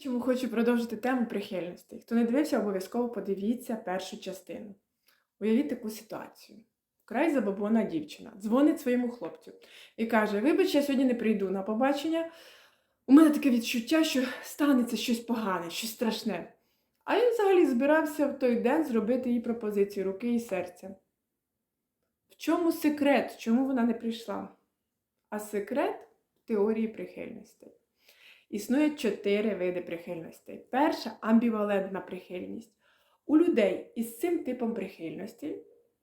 Чому хочу продовжити тему прихильностей. Хто не дивився, обов'язково подивіться першу частину. Уявіть таку ситуацію. Вкрай забобона дівчина дзвонить своєму хлопцю і каже: Вибач, я сьогодні не прийду на побачення. У мене таке відчуття, що станеться щось погане, щось страшне. А він взагалі збирався в той день зробити їй пропозицію руки і серця. В чому секрет? Чому вона не прийшла? А секрет в теорії прихильностей. Існує чотири види прихильностей. Перша амбівалентна прихильність. У людей із цим типом прихильності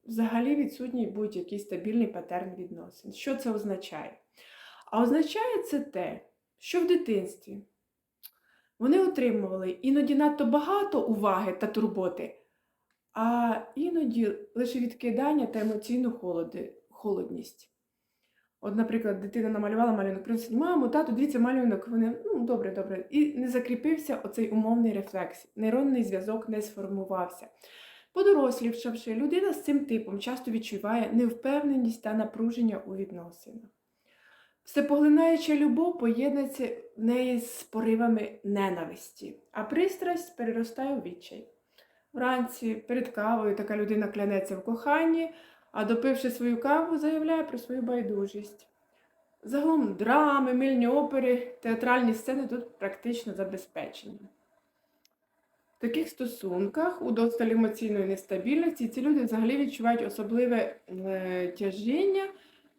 взагалі відсутній будь-який стабільний патерн відносин. Що це означає? А означає це те, що в дитинстві вони отримували іноді надто багато уваги та турботи, а іноді лише відкидання та емоційну холодність. От, наприклад, дитина намалювала малюнок, приносить мамо, тату, дивіться малюнок. Вони ну добре, добре. І не закріпився оцей умовний рефлекс. Нейронний зв'язок не сформувався. Подорослівшавши, людина з цим типом часто відчуває невпевненість та напруження у відносинах. Всепоглинаюча любов поєднується в неї з поривами ненависті, а пристрасть переростає у відчай. Вранці перед кавою така людина клянеться в коханні, а допивши свою каву, заявляє про свою байдужість. Загалом драми, мильні опери, театральні сцени тут практично забезпечені. В таких стосунках у досталь емоційної нестабільності ці люди взагалі відчувають особливе е, тяжіння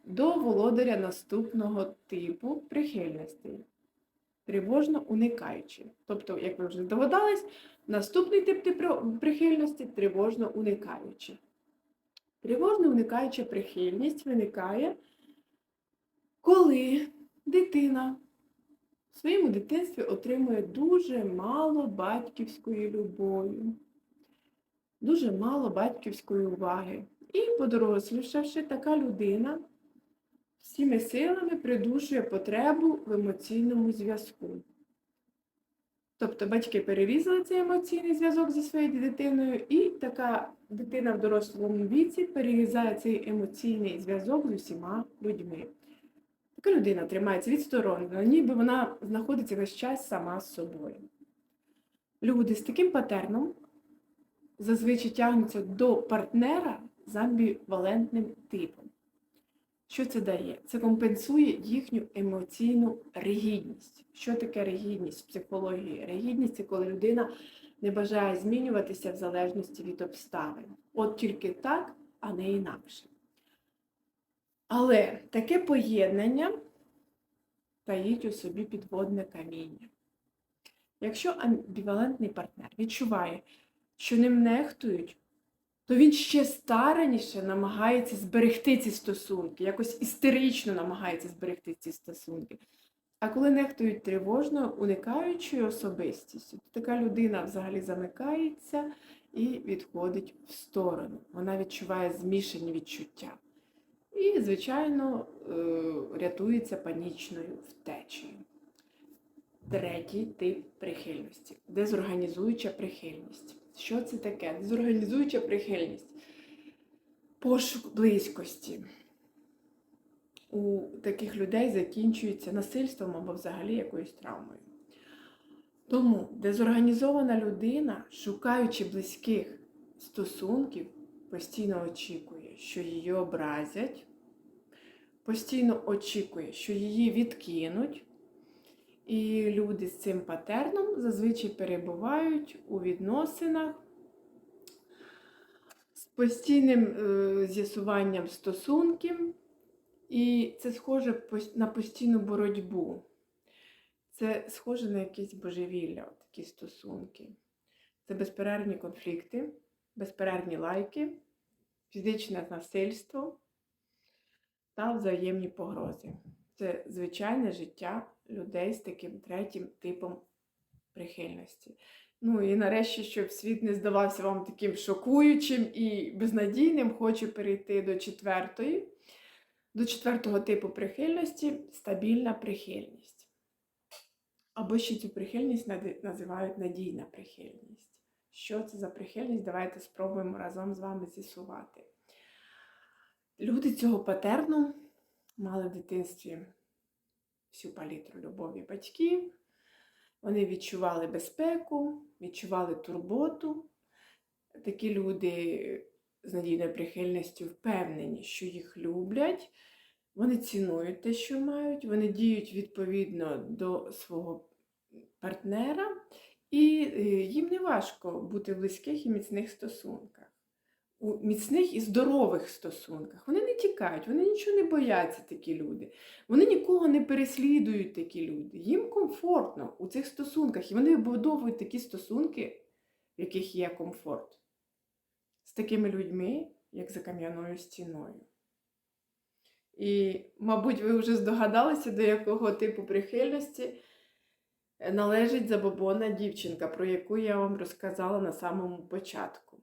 до володаря наступного типу прихильностей, тривожно уникаючи. Тобто, як ви вже догадались, наступний тип прихильності тривожно уникаючи. Тривожно уникаюча прихильність виникає, коли дитина в своєму дитинстві отримує дуже мало батьківської любові, дуже мало батьківської уваги. І, подорослішавши, така людина всіми силами придушує потребу в емоційному зв'язку. Тобто батьки перерізали цей емоційний зв'язок зі своєю дитиною, і така дитина в дорослому віці перерізає цей емоційний зв'язок з усіма людьми. Така людина тримається відсторонено, ніби вона знаходиться весь час сама з собою. Люди з таким патерном зазвичай тягнуться до партнера з амбівалентним типом. Що це дає? Це компенсує їхню емоційну ригідність. Що таке ригідність в психології? Ригідність це коли людина не бажає змінюватися в залежності від обставин. От тільки так, а не інакше. Але таке поєднання таїть у собі підводне каміння. Якщо амбівалентний партнер відчуває, що ним нехтують, то він ще стараніше намагається зберегти ці стосунки, якось істерично намагається зберегти ці стосунки. А коли нехтують тривожно, уникаючою особистістю, то така людина взагалі замикається і відходить в сторону. Вона відчуває змішані відчуття. І, звичайно, е, рятується панічною втечею. Третій тип прихильності дезорганізуюча прихильність. Що це таке? Дезорганізуюча прихильність. Пошук близькості. У таких людей закінчується насильством або взагалі якоюсь травмою. Тому дезорганізована людина, шукаючи близьких стосунків, постійно очікує, що її образять, постійно очікує, що її відкинуть. І люди з цим патерном зазвичай перебувають у відносинах з постійним е, з'ясуванням стосунків, і це схоже на постійну боротьбу. Це схоже на якесь божевілля, такі стосунки. Це безперервні конфлікти, безперервні лайки, фізичне насильство та взаємні погрози. Це звичайне життя людей з таким третім типом прихильності. Ну і нарешті, щоб світ не здавався вам таким шокуючим і безнадійним, хочу перейти до четвертої, до четвертого типу прихильності стабільна прихильність. Або ще цю прихильність називають надійна прихильність. Що це за прихильність? Давайте спробуємо разом з вами з'ясувати. Люди цього патерну мали в дитинстві всю палітру любові батьків, Вони відчували безпеку, відчували турботу. Такі люди з надійною прихильністю впевнені, що їх люблять, вони цінують те, що мають, вони діють відповідно до свого партнера, і е, їм не важко бути в близьких і міцних стосунках. У міцних і здорових стосунках. Вони не тікають, вони нічого не бояться, такі люди. Вони нікого не переслідують, такі люди. Їм комфортно у цих стосунках, і вони вибудовують такі стосунки, в яких є комфорт. Такими людьми, як за кам'яною стіною. І, мабуть, ви вже здогадалися, до якого типу прихильності належить забобонна дівчинка, про яку я вам розказала на самому початку.